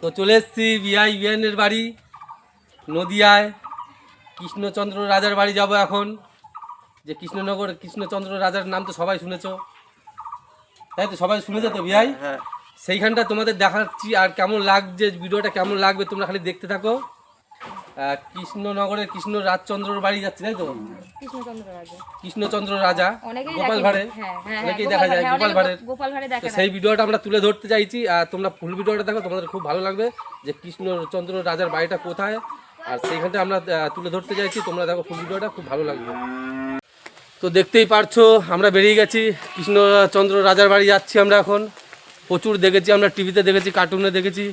তো চলে এসেছি বিআই বিএনের বাড়ি নদিয়ায়। কৃষ্ণচন্দ্র রাজার বাড়ি যাব এখন। যে কৃষ্ণনগর কৃষ্ণচন্দ্র রাজার নাম তো সবাই শুনেছ। তাই তো সবাই শুনেছ তো বিআই? হ্যাঁ। সেইখানটা তোমাদের দেখাচ্ছি আর কেমন লাগছে ভিডিওটা কেমন লাগবে তোমরা খালি দেখতে থাকো। কৃষ্ণনগরের কৃষ্ণ রাজচন্দ্রর বাড়ি যাচ্ছে তাই তো? কৃষ্ণচন্দ্র রাজা অনেকেই গোপাল। ভাড়ে হ্যাঁ, হ্যাঁ, অনেকেই হ্যাঁ, দেখা যায় গোপাল ভাড়ের। গোপাল ভাড়ে তো সেই ভিডিওটা আমরা তুলে ধরতে চাইছি আর তোমরা ফুল ভিডিওটা দেখো তোমাদের খুব ভালো লাগবে যে কৃষ্ণচন্দ্র রাজার বাড়িটা কোথায়। আর সেইখানটা আমরা তুলে ধরতে চাইছি তোমরা দেখো ফুল ভিডিওটা খুব ভালো লাগবে। তো দেখতেই পারছ আমরা বেরিয়ে গেছি কৃষ্ণচন্দ্র রাজার বাড়ি যাচ্ছি আমরা এখন। প্রচুর দেখেছি আমরা টিভিতে দেখেছি কার্টুনে দেখেছি।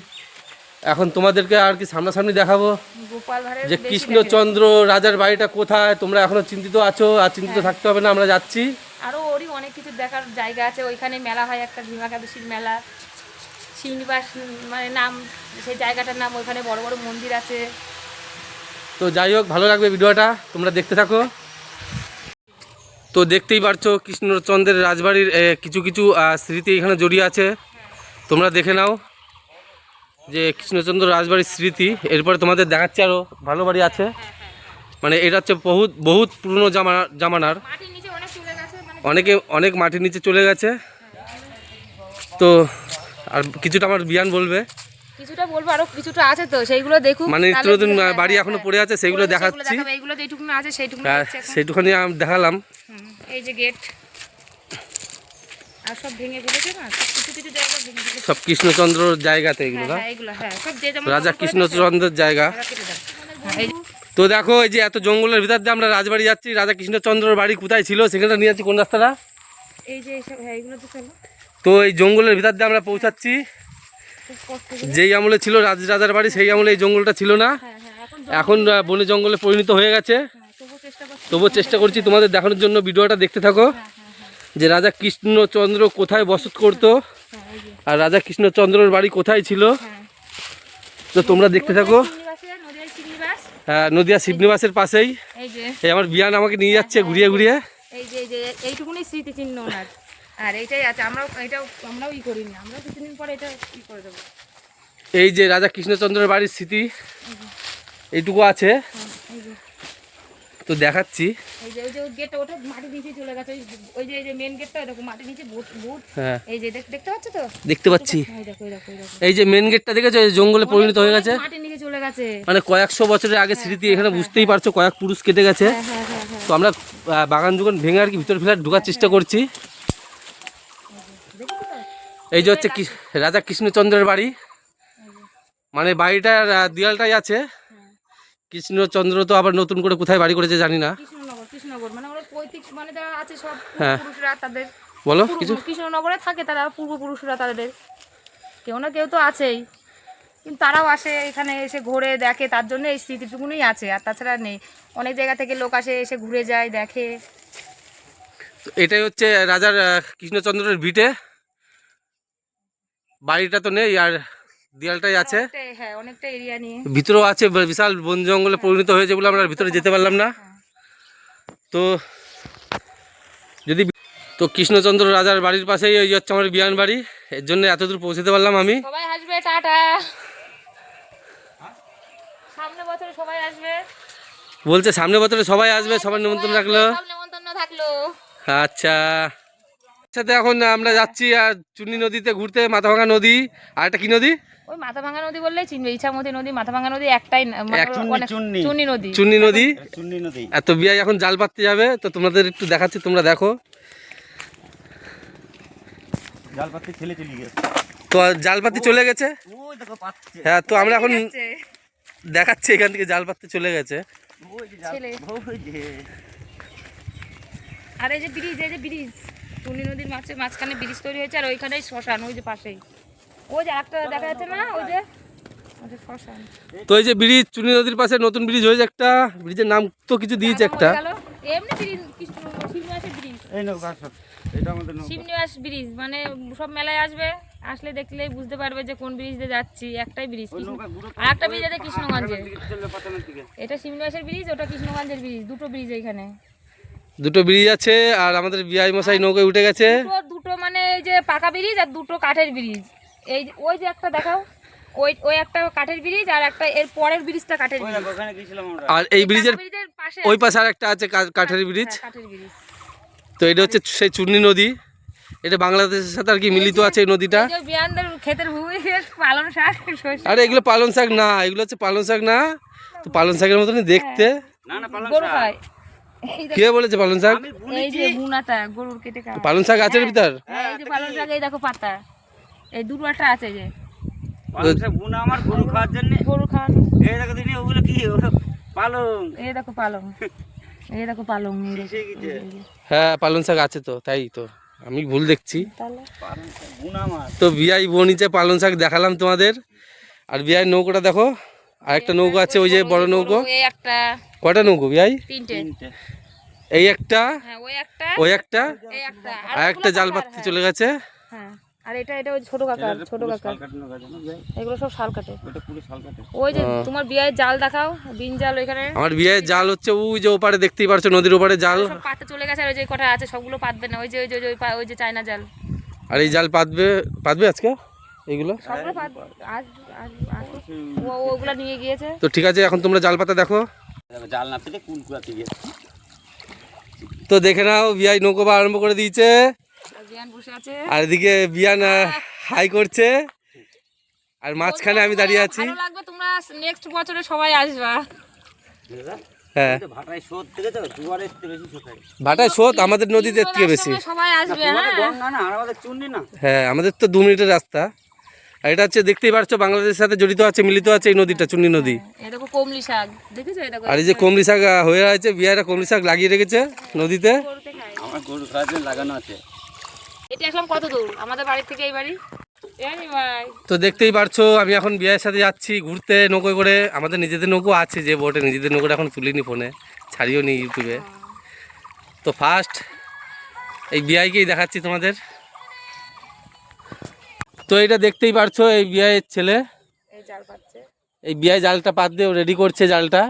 এখন তোমাদেরকে আর কি সামনাসামনি দেখাবো। গোপাল যে কৃষ্ণচন্দ্র রাজার বাড়িটা কোথায়? তোমরা এখনও চিন্তিত আছো? আর চিন্তিত থাকতে হবে না আমরা যাচ্ছি। আরও ওরই অনেক কিছু দেখার জায়গা আছে। ওইখানে মেলা হয় একটা ভীমা একাদশীর মেলা। শ্রীনিবাস মানে নাম সেই জায়গাটার নাম ওইখানে বড় বড় মন্দির আছে। তো যাই হোক ভালো লাগবে ভিডিওটা। তোমরা দেখতে থাকো। তো দেখতেই পারছ কৃষ্ণচন্দ্রের রাজবাড়ির কিছু কিছু স্মৃতি এখানে জড়িয়ে আছে। তোমরা দেখে নাও। যে কৃষ্ণচন্দ্র রাজবাড়ির স্মৃতি এরপরে তোমাদের দেখাচ্ছে আরও ভালো বাড়ি আছে। মানে এটা হচ্ছে বহুত বহুত পুরনো জামা জামানার। অনেক অনেকে মাটির নিচে চলে গেছে। তো আর কিছুটা আমার বিয়ান বলবে। কিছুটা বলব আরও কিছুটা আছে তো সেইগুলো দেখুন মানে নতুন বাড়ি এখনও পড়ে আছে সেগুলো দেখাচ্ছি। এইগুলো আছে সেইটুকুন এখন। সেইটুখানি আমি দেখালাম। এই যে গেট আর সব ভেঙে ফেলেছে না? কিছু কিছু জায়গা ভেঙে সব কৃষ্ণচন্দ্রর জায়গাতে এগুলো হ্যাঁ না? হ্যাঁ এগুলো হ্যাঁ সব যে যেমন রাজা কৃষ্ণচন্দ্রের জায়গা। তো দেখো এই যে এত জঙ্গলের ভিতর দিয়ে আমরা রাজবাড়ি যাচ্ছি রাজা কৃষ্ণচন্দ্রের বাড়ি কোথায় ছিল? সেখানটা নিয়ে যাচ্ছি কোন রাস্তাটা? এই যে এইসব তো চলো। তো এই জঙ্গলের ভিতর দিয়ে আমরা পৌঁছাচ্ছি। যেই আমলে ছিল রাজ রাজার বাড়ি সেই আমলে এই জঙ্গলটা ছিল না। এখন বনে জঙ্গলে পরিণত হয়ে গেছে। তবুও চেষ্টা করছি। তোমাদের দেখানোর জন্য। ভিডিওটা দেখতে থাকো। যে রাজা কৃষ্ণচন্দ্র কোথায় বসত করতো? হ্যাঁ আর রাজা কৃষ্ণচন্দ্রর বাড়ি কোথায় ছিল? হ্যাঁ তো তোমরা দেখতে থাকো। নদীয়ার নদিয়া শিবনিবাসের পাশেই। এই আমার বিয়ান আমাকে নিয়ে যাচ্ছে ঘুরিয়ে ঘুরিয়ে। এই যে এইটুকুনি স্মৃতিচিহ্ন ওনার আর এইটাই আছে আমরাও এটাও আমরাও ই করিনি আমরাও কিছুদিন পরে এটা ই করে দেবো। এই যে রাজা কৃষ্ণচন্দ্রের বাড়ির স্মৃতি এইটুকু আছে। হ্যাঁ, তো দেখাচ্ছি। এই যে ওই যে গেটটা ওটা মাটি নিচে চলে গেছে। ওই- ওই যে এই যে মেন গেটটা এরকম মাটি নিচে বহুত বহুত হ্যাঁ। এই যে দেখতে পাচ্ছ তো? দেখতে পাচ্ছি। এই যে মেন গেটটা দেখেছ? এই জঙ্গলে পরিণত হয়ে গেছে। মাটির নিচে চলে গেছে। মানে কয়েকশো বছরের আগে স্মৃতি এখানে বুঝতেই পারছ কয়েক পুরুষ কেটে গেছে। হ্যাঁ হ্যাঁ হ্যাঁ হ্যাঁ। তো আমরা বাগান যখন ভেঙে আর কি ভিতর ফেলার ঢোকার চেষ্টা করছি। এই যে হচ্ছে কৃ- রাজা কৃষ্ণচন্দ্রের বাড়ি। মানে বাড়িটার দেয়ালটাই আছে। হ্যাঁ। কৃষ্ণচন্দ্র তো আবার নতুন করে কোথায় বাড়ি করেছে জানি না। কৃষ্ণনগর কৃষ্ণনগর মানে ওরা পৈতৃক মানে যারা আছে সব হ্যাঁ। পুরুষরা তাদের বলো কিছু? কৃষ্ণনগরে থাকে তারা পূর্বপুরুষরা তাদের। কেউ না কেউ তো আছেই। কিন্তু তারাও আসে এখানে এসে ঘুরে দেখে তার জন্য এই স্মৃতিটুকুনই আছে আর তাছাড়া নেই। অনেক জায়গা থেকে লোক আসে এসে ঘুরে যায় দেখে। তো এটাই হচ্ছে রাজার আহ, কৃষ্ণচন্দ্রের ভিটে। বাড়িটা তো নেই আর দেয়ালটাই আছে। হ্যাঁ অনেকটা এরিয়া নিয়ে। ভিতরেও আছে বিশাল বন জঙ্গলে পরিণত হয়েছে বলে আমরা ভিতরে যেতে পারলাম না। হ্যাঁ। তো যদি তো কৃষ্ণচন্দ্র রাজার বাড়ির পাশেই ওই হচ্ছে আমার বিয়ান বাড়ি। এর জন্য এতদূর পৌঁছতে পারলাম আমি। সবাই আসবে টাটা। সামনে বছর সবাই আসবে। বলছে সামনে বছরে সবাই আসবে সবার নিমন্ত্রণ রাখল। থাকল। আচ্ছা। সাথে এখন আমরা যাচ্ছি আর চুন্নি নদীতে ঘুরতে মাথাভাঙা নদী। আর একটা কি নদী? ওই মাথাভাঙা নদী বললেই চিনবে ইচ্ছামতি নদী মাথাভাঙা নদী একটাই মানে চুন্নি, নদী। চুন্নি নদী? চুন্নি নদী। এত বিয়াই এখন জাল পাততে যাবে তো তোমাদের একটু দেখাচ্ছি তোমরা দেখো। জাল পাতি ছেলে চলে গেছে। তো জাল পাতি চলে গেছে? ওই দেখো পাচ্ছে হ্যাঁ তো আমরা এখন দেখাচ্ছি এখান থেকে জাল পাততে চলে গেছে। ওই যে জাল ওই যে। আর এই যে ব্রিজ এই যে ব্রিজ। টুনি নদীর মাঝে মাঝখানে ব্রিজ তৈরি হয়েছে আর ওইখানেই শ্মশান ওই যে পাশেই। ওই যে একটা দেখা যাচ্ছে না? ওই যে শ্মশান। তো এই যে ব্রিজ চুনি নদীর পাশে নতুন ব্রিজ হয়েছে একটা ব্রিজের নাম তো কিছু দিয়েছে একটা। এমনি ব্রিজ শিবনিবাসের ব্রিজ। এই নৌকা সব এটা আমাদের শিবনিবাস ব্রিজ মানে সব মেলায় আসবে আসলে দেখলেই বুঝতে পারবে যে কোন ব্রিজ দিয়ে যাচ্ছি একটাই ব্রিজ আর একটা ব্রিজ আছে কৃষ্ণগঞ্জে এটা শিবনিবাসের ব্রিজ ওটা কৃষ্ণগঞ্জের ব্রিজ দুটো ব্রিজ এখানে দুটো ব্রিজ আছে আর আমাদের বিআই মশাই নৌকায় উঠে গেছে। দুটো মানে এই যে পাকা ব্রিজ আর দুটো কাঠের ব্রিজ। এই যে- ওই যে একটা দেখাও। ওই ওই একটা কাঠের ব্রিজ আর একটা এর পরের ব্রিজটা কাঠের ব্রিজ। আর এই ব্রিজের ওই পাশে আর একটা আছে কা- কাঠের ব্রিজ। হ্যাঁ, কাঠের ব্রিজ। তো এটা হচ্ছে সেই চূর্ণী নদী। এটা বাংলাদেশের সাথে আর কি মিলিত আছে এই নদীটা। এই যে বিয়ানদের ক্ষেতের পালন শাক আরে এগুলো পালন শাক না এগুলো হচ্ছে পালন শাক না। তো পালন শাকের মতনই দেখতে। না না পালং গরু শাক। কে বলেছে পালন শাক? এই যে বুনাটা গরুর কেটে খায় পালন শাক আছে ভিতর? হ্যাঁ, এই যে পালন শাক এই দেখো পাতা। এই দুটোটা আছে যে। পালং শাক বুনা আমার গরু খাওয়ার জন্য। গরু খাওয়ানো এই দেখো দিদি ওগুলো কি? পালং। এই দেখো পালং। এই দেখো পালং হ্যাঁ পালন শাক আছে তো তাই তো। আমি ভুল দেখছি। তো বিআই বনিচে পালন শাক দেখালাম তোমাদের। আর বিআই নৌকোটা দেখো। আর একটা নৌকো আছে ওই যে বড় নৌকো? একটা। কটা নৌকো তিনটে। এই একটা? হ্যাঁ ওই একটা। ওই একটা? আর একটা জাল পাততে চলে গেছে? হ্যাঁ আর এটা এটা ওই ছোট কাকার ছোট ভাই? এগুলো সব শাল কাটে। ওটা পুরো শাল কাটে। ওই যে তোমার বিয়ের জাল দেখাও বিন জাল ওইখানে। আমার বিয়ের জাল হচ্ছে ওই যে ওপারে দেখতেই পারছ নদীর ওপারে জাল। সব পাতে চলে গেছে আর ওই যে কটা আছে সবগুলো পাতবে না। ওই যে ওই যে ওই যে ওই যে চায়না জাল। আর এই জাল পাতবে পাতবে আজকে? এইগুলো? সবগুলো পাতবে আজ আজ আসুক। ও ও ওগুলো নিয়ে গিয়েছে? তো ঠিক আছে এখন তোমরা জাল পাতা দেখো। জাল না পেলে কুল কুড়াতে গিয়ে তো দেখে নাও বিআই নৌকো বা আরম্ভ করে দিয়েছে। আর বিয়ান বসে আছে। আর এদিকে বিয়ান হাই করছে। আর মাঝখানে আমি দাঁড়িয়ে আছি। ভালো লাগবে তোমরা নেক্সট বছরে সবাই আসবা? হ্যাঁ। ভাটায় স্রোত আমাদের নদীতে থেকে বেশি। সবাই আসবে তোমাদের হ্যাঁ। হ্যাঁ আমাদের তো দু মিনিটের রাস্তা। আর এটা হচ্ছে দেখতেই পারছ বাংলাদেশের সাথে জড়িত আছে মিলিত আছে এই নদীটা চুন্নি নদী। কমলি শাক দেখেছ আর এই যে কমলি শাক হয়ে আছে বিয়ারা কমলি শাক লাগিয়ে রেখেছে নদীতে। গরুতে আমার গরু খাওয়ার লাগানো আছে। এটা আসলাম কত দূর? আমাদের বাড়ি থেকে এই বাড়ি? তো দেখতেই পারছ আমি এখন বিয়ের সাথে যাচ্ছি ঘুরতে নৌকো করে। আমাদের নিজেদের নৌকো আছে যে বোটে নিজেদের নৌকোটা এখন তুলিনি ফোনে ছাড়িও নি ইউটিউবে তো ফার্স্ট এই বিআইকেই দেখাচ্ছি তোমাদের। তো এটা দেখতেই পারছ এই বিআইয়ের ছেলে। এই জাল পাচ্ছে। এই বিআই জালটা পাত দিয়ে রেডি করছে জালটা।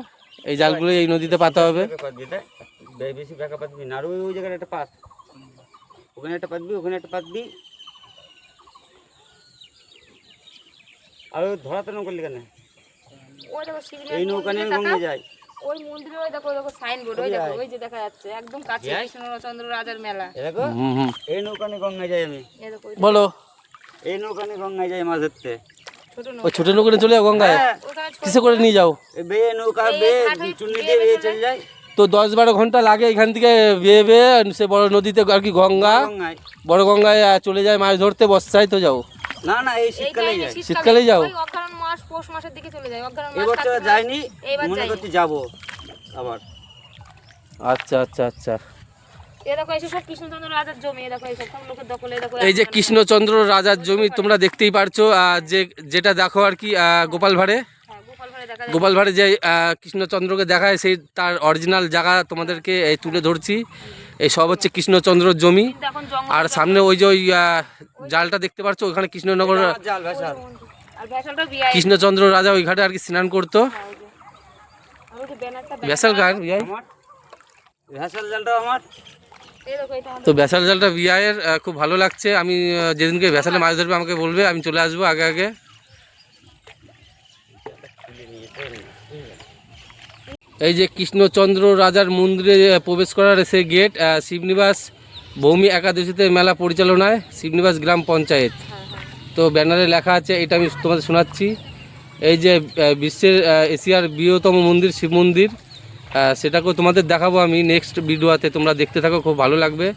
এই জালগুলো এই নদীতে পাতা হবে। বেশি পাতবি না। আর ওই জায়গায় একটা পাত। ওখানে একটা পাতবি ওখানে একটা পাতবি আর ওই ধরাতে নৌকা কেন ওই এই নৌকা নিয়ে মন্দিরে গঙ্গে যায়। ওই মন্দিরে ওই দেখো দেখো সাইনবোর্ড ওই দেখো ওই যে দেখা যাচ্ছে। একদম কাছে কৃষ্ণচন্দ্র রাজার মেলা। দেখো এই নৌকা নিয়ে গঙ্গায় যাই আমি। বলো। এই নৌকা নিয়ে গঙ্গায় যাই মাছ ধরতে। ছোট ওই নৌকা। ছোট নৌকো নিয়ে চলে যাও গঙ্গায়? হ্যাঁ। কিসে করে নিয়ে যাও? এই বেয়ে নৌকা বেয়ে চুন্নি দিয়ে বেয়ে চলে যায়। তো দশ বারো ঘণ্টা লাগে এখান থেকে বেয়ে বেয়ে সে বড় নদীতে আর কি গঙ্গা? বড় গঙ্গায়। চলে যায় মাছ ধরতে বর্ষায় তো যাও। না না এই শীতকালে যায় শীতকালে। যাও? অগ্রহায়ণ মাস পৌষ মাসের দিকে চলে যায় অগ্রহায়ণ মাস এবছর যাইনি মনে। করছি যাব আবার। আচ্ছা আচ্ছা আচ্ছা। এই সব লোকের দখলে এ দেখো এই যে কৃষ্ণচন্দ্র রাজার জমি তোমরা দেখতেই পারছ যে যেটা দেখো আর কি গোপাল ভাড়ে। হ্যাঁ, গোপাল ভাড়ে দেখা যায়। গোপাল ভাড়ে যে কৃষ্ণচন্দ্রকে দেখায় সেই তার অরিজিনাল জায়গা তোমাদেরকে এই তুলে ধরছি। এই সব হচ্ছে কৃষ্ণচন্দ্রর জমি। আর সামনে ওই যে ওই জালটা দেখতে পাচ্ছ ওখানে কৃষ্ণনগর ভেসাল কৃষ্ণচন্দ্র রাজা ওই ঘাটে আর কি স্নান করতো। ব্যাসাল ঘাট ভেসাল জালটা আমার? তো ব্যাসাল জালটা বিয়ায়ের আহ, খুব ভালো লাগছে। আমি যেদিনকে ব্যাসালে মাছ ধরবে আমাকে বলবে আমি চলে আসব আগে আগে। এই যে কৃষ্ণচন্দ্র রাজার মন্দিরে প্রবেশ করার সে গেট শিবনিবাস ভৌমি একাদশীতে মেলা পরিচালনায় শিবনিবাস গ্রাম পঞ্চায়েত। তো ব্যানারে লেখা আছে এটা আমি তোমাদের শোনাচ্ছি। এই যে বিশ্বের এশিয়ার বৃহত্তম মন্দির শিব মন্দির। সেটাকেও তোমাদের দেখাবো আমি নেক্সট ভিডিওতে। তোমরা দেখতে থাকো খুব ভালো লাগবে।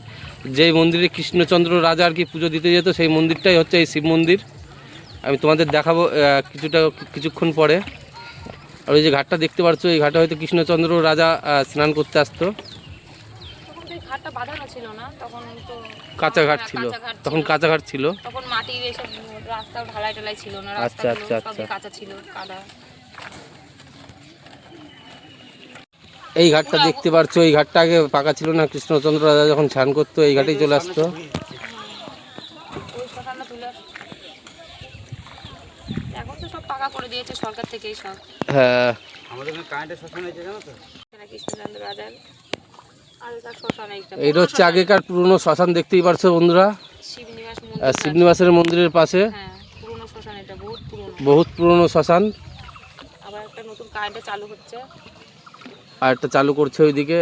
যেই মন্দিরে কৃষ্ণচন্দ্র রাজা আর কি পুজো দিতে যেত সেই মন্দিরটাই হচ্ছে এই শিব মন্দির। আমি তোমাদের দেখাবো কিছুটা কিছুক্ষণ পরে। আর ওই যে ঘাটটা দেখতে পাচ্ছ এই ঘাটে হয়তো কৃষ্ণচন্দ্র রাজা স্নান করতে আসতো। এই ঘাটটা বাঁধানো ছিল তখন কাঁচা ঘাট ছিল। তখন কাঁচা ঘাট ছিল। তখন মাটির এসব রাস্তা ঢালাই টালাই ছিল না আচ্ছা, আচ্ছা, আচ্ছা। কাঁচা ছিল কাদা। এই ঘাটটা দেখতে পারছ এই ঘাটটা আগে পাকা ছিল না কৃষ্ণচন্দ্র রাজা যখন স্নান করতো এই ঘাটেই চলে আসতো। ওই শ্মশানটা তুলে আস- এখন তো সব পাকা করে দিয়েছে সরকার থেকেই সব। হ্যাঁ। এইটা। হচ্ছে আগেকার পুরনো শ্মশান দেখতেই পারছ বন্ধুরা? শিবনিবাসের মন্দিরের পাশে। হ্যাঁ এটা বহুত পুরনো। শ্মশান। আবার একটা নতুন কারেন্টে চালু হচ্ছে। আর একটা চালু করছে ওইদিকে।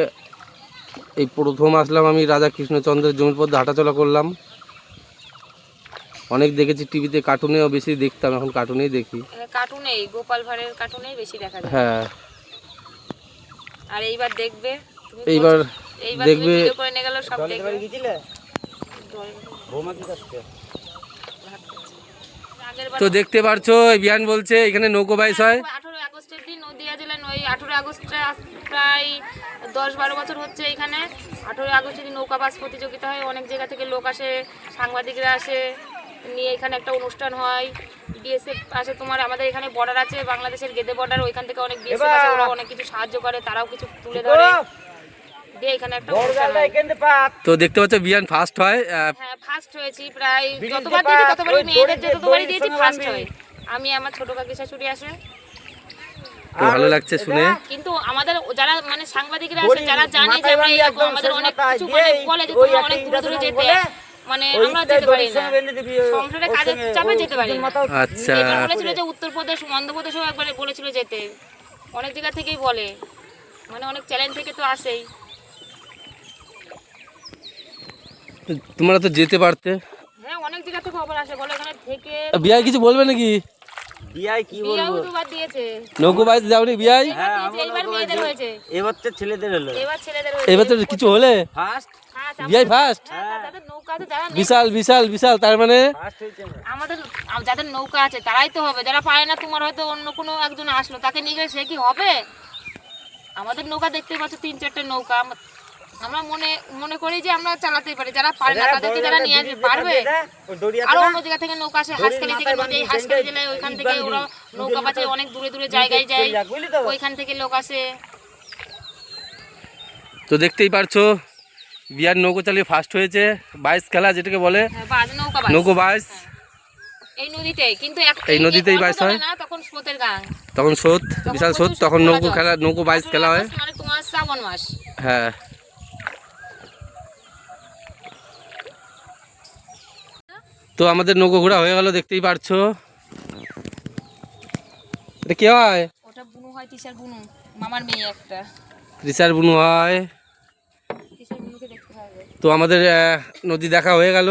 এই প্রথম আসলাম আমি রাজা কৃষ্ণচন্দ্রের জমির পথে হাঁটাচলা করলাম। অনেক দেখেছি টিভিতে কার্টুনেও বেশি দেখতাম এখন কার্টুনেই দেখি। কার্টুনেই গোপাল ভাঁড়ের কার্টুনেই বেশি দেখা যায়। হ্যাঁ। আর এইবার দেখবে এইবার এইবার দেখবে করে নিয়ে গেল সব দেখবে। তো দেখতে পারছ এই বিয়ান বলছে এখানে নৌকো বাইস হয় আঠারোই আগস্টের দিন নদিয়া জেলায় ওই আঠারোই আগস্টে প্রায় দশ বারো বছর হচ্ছে এখানে। আঠারোই আগস্টের দিন নৌকা বাস প্রতিযোগিতা হয় অনেক জায়গা থেকে লোক আসে সাংবাদিকরা আসে নিয়ে এখানে একটা অনুষ্ঠান হয়। বিএসএফ আসে তোমার আমাদের এখানে বর্ডার আছে বাংলাদেশের গেদে বর্ডার ওইখান থেকে অনেক বিএসএফ আছে ওরা অনেক কিছু সাহায্য করে তারাও কিছু তুলে ধরে। তো দেখতে পাচ্ছ বিয়ান ফার্স্ট হয় হ্যাঁ ফার্স্ট হয়েছি প্রায় যতবার দিয়েছি ততবারই মেয়েদের যতবারই দিয়েছি ফার্স্ট। হয়। আমি আমার ছোট কাকি শাশুড়ি আসে। তো ভালো লাগছে শুনে। কিন্তু আমাদের যারা মানে সাংবাদিকরা আছে যারা জানে যে আমরা এরকম আমাদের অনেক কিছু মানে বলে যে তোমরা অনেক দূরে দূরে যেতে মানে আমরা যেতে পারি না। সংসারে কাজের চাপে যেতে পারি না। আচ্ছা। বলেছিল যে উত্তরপ্রদেশ অন্ধ্রপ্রদেশেও একবার বলেছিল যেতে। অনেক জায়গা থেকেই বলে। মানে অনেক চ্যালেঞ্জ থেকে তো আসেই। তোমরা তো যেতে পারতে। হ্যাঁ অনেক জায়গা থেকে খবর আসে। বলে এখানে থেকে বিয়াই কিছু বলবে নাকি? বিয়ায় কি বলব? নৌকো বাইস যাওনি বিয়াই? হ্যাঁ দিয়েছে, আমার এইবার লোক মেয়েদের হয়েছে। হয়েছে। এবার তো ছেলেদের হলো। এবার ছেলেদের হয়েছে। এবার তো কিছু হলে? ফার্স্ট হ্যাঁ, বিয়াই ফার্স্ট হ্যাঁ, বিশাল বিশাল বিশাল তার মানে। আমাদের যাদের নৌকা আছে তারাই তো হবে। যারা পায় না তোমার হয়তো অন্য কোনো একজন আসলো। তাকে নিয়ে গেলে সে কি হবে? আমাদের নৌকা দেখতে পাচ্ছ তিন চারটে নৌকা। আমরা মনে মনে করি যে আমরা চালাতেই পারি। যারা পারে না তাদেরকে যারা নিয়ে আসবে। পারবে? আরও অন্য জায়গা থেকে নৌকা আসে হাঁসখালি থেকে নদী বাঁধবি, হাঁসখালি জেলায় ওইখান থেকে ওরা নৌকা পাচ্ছে অনেক দূরে দূরে জায়গায় যায়? ওইখান থেকে লোক আসে। তো দেখতেই পারছ বিয়ার নৌকো চালিয়ে ফার্স্ট হয়েছে। বাইশ খেলা যেটাকে বলে হ্যাঁ, বাস নৌকা বাস নৌকো বাইশ। এই নদীতেই কিন্তু এই নদীতেই বাস হয়? তখন স্রোতের গান। তখন স্রোত বিশাল স্রোত তখন নৌকো খেলা নৌকো বাইশ খেলা হয়। মানে তোমার শ্রাবণ মাস। হ্যাঁ। তো আমাদের নৌকো ঘোরা হয়ে গেল দেখতেই পারছ। এটা কে হয়? ওটা বুনু হয় তিসার বুনু। মামার মেয়ে একটা। রিসার বুনু হয়। তিসার বুনুকে দেখতে পাবে তো আমাদের নদী দেখা হয়ে গেল।